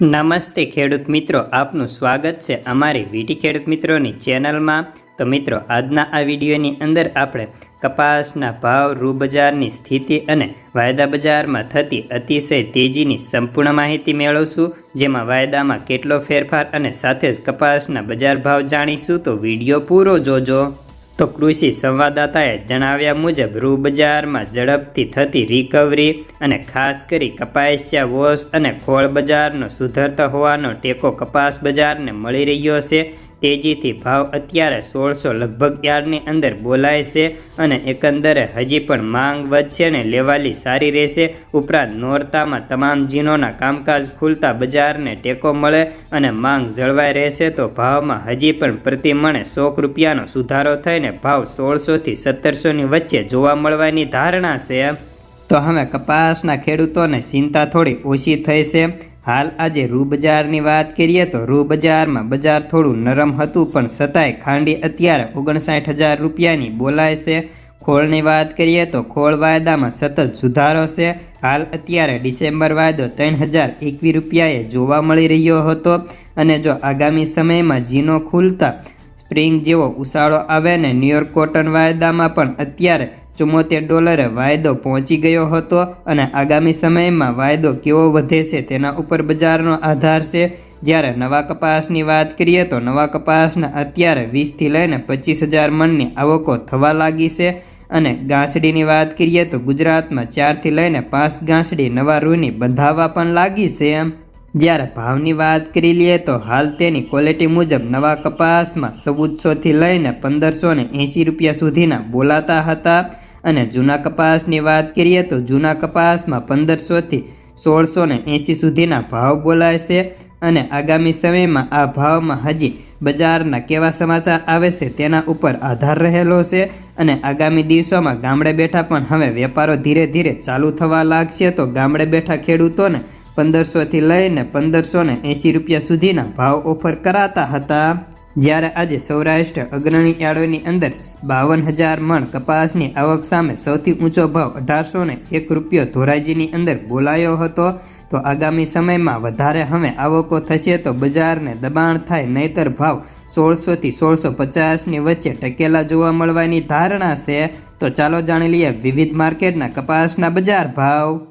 નમસ્તે ખેડૂત મિત્રો, આપનું સ્વાગત છે અમારી વીટી ખેડૂત મિત્રોની ચેનલમાં. તો મિત્રો, આજના આ વિડીયોની અંદર આપણે કપાસના ભાવ રૂ બજારની સ્થિતિ અને વાયદા બજારમાં થતી અતિશય તેજીની સંપૂર્ણ માહિતી મેળવશું, જેમાં વાયદામાં કેટલો ફેરફાર અને સાથે જ કપાસના બજાર ભાવ જાણીશું. તો વીડિયો પૂરો જોજો. તો કૃષિ સંવાદદાતાએ જણાવ્યા મુજબ રૂ બજારમાં ઝડપથી થતી રિકવરી અને ખાસ કરી કપાસિયા વોશ અને ખોળ બજારનો સુધરતો હોવાનો ટેકો કપાસ બજારને મળી રહ્યો છે. તેજીથી ભાવ અત્યારે સોળસો લગભગ યાર્ડની અંદર બોલાય છે અને એકંદરે હજી પણ માંગ વધશે ને લેવાલી સારી રહેશે. ઉપરાંત નોરતામાં તમામ જીનોના કામકાજ ખુલતા બજારને ટેકો મળે અને માંગ જળવાઈ રહેશે તો ભાવમાં હજી પણ પ્રતિ મણે સો રૂપિયાનો સુધારો થઈને ભાવ સોળસોથી સત્તરસોની વચ્ચે જોવા મળવાની ધારણા છે. તો હવે કપાસના ખેડૂતોને ચિંતા થોડી ઓછી થઈ છે. હાલ આજે રૂ બજારની વાત કરીએ તો રૂ બજારમાં બજાર થોડું નરમ હતું, પણ છતાંય ખાંડી અત્યારે ઓગણસાઠ હજાર રૂપિયાની બોલાય છે. ખોળની વાત કરીએ તો ખોળ વાયદામાં સતત સુધારો છે. હાલ અત્યારે ડિસેમ્બર વાયદો ત્રણ હજાર એકવીસ રૂપિયાએ જોવા મળી રહ્યો હતો. અને જો આગામી સમયમાં જીનો ખુલતા સ્પ્રિંગ જેવો ઉછાળો આવે ને ન્યુયોર્ક કોટન વાયદામાં પણ અત્યારે ચુમ્મોતેર ડોલરે વાયદો પહોંચી ગયો હતો અને આગામી સમયમાં વાયદો કેવો વધે છે તેના ઉપર બજારનો આધાર છે. જ્યારે નવા કપાસની વાત કરીએ તો નવા કપાસના અત્યારે વીસથી લઈને પચીસ હજાર મણની આવકો થવા લાગી છે. અને ગાંસડીની વાત કરીએ તો ગુજરાતમાં ચારથી લઈને પાંચ ગાંસડી નવા રૂની બંધાવા પણ લાગી છે એમ. જ્યારે ભાવની વાત કરી લઈએ તો હાલ તેની ક્વોલિટી મુજબ નવા કપાસમાં ચૌદસોથી લઈને પંદરસો ને એંસી રૂપિયા સુધીના બોલાતા હતા. અને જૂના કપાસની વાત કરીએ તો જૂના કપાસમાં પંદરસોથી સોળસો ને એંસી સુધીના ભાવ બોલાય છે. અને આગામી સમયમાં આ ભાવમાં હજી બજારના કેવા સમાચાર આવે છે તેના ઉપર આધાર રહેલો છે. અને આગામી દિવસોમાં ગામડે બેઠા પણ હવે વેપારો ધીરે ધીરે ચાલુ થવા લાગશે તો ગામડે બેઠા ખેડૂતોને પંદરસોથી લઈને પંદરસો ને એંસી રૂપિયા સુધીના ભાવ ઓફર કરાતા હતા. જ્યારે આજે સૌરાષ્ટ્ર અગ્રણી યાર્ડોની અંદર બાવન હજાર મણ કપાસની આવક સામે સૌથી ઊંચો ભાવ અઢારસો ને એક રૂપિયો ધોરાજીની અંદર બોલાયો હતો. તો આગામી સમયમાં વધારે હવે આવકો થશે તો બજારને દબાણ થાય નહીતર ભાવ સોળસોથી સોળસો પચાસની વચ્ચે ટકેલા જોવા મળવાની ધારણા છે. તો ચાલો જાણી લઈએ વિવિધ માર્કેટના કપાસના બજાર ભાવ.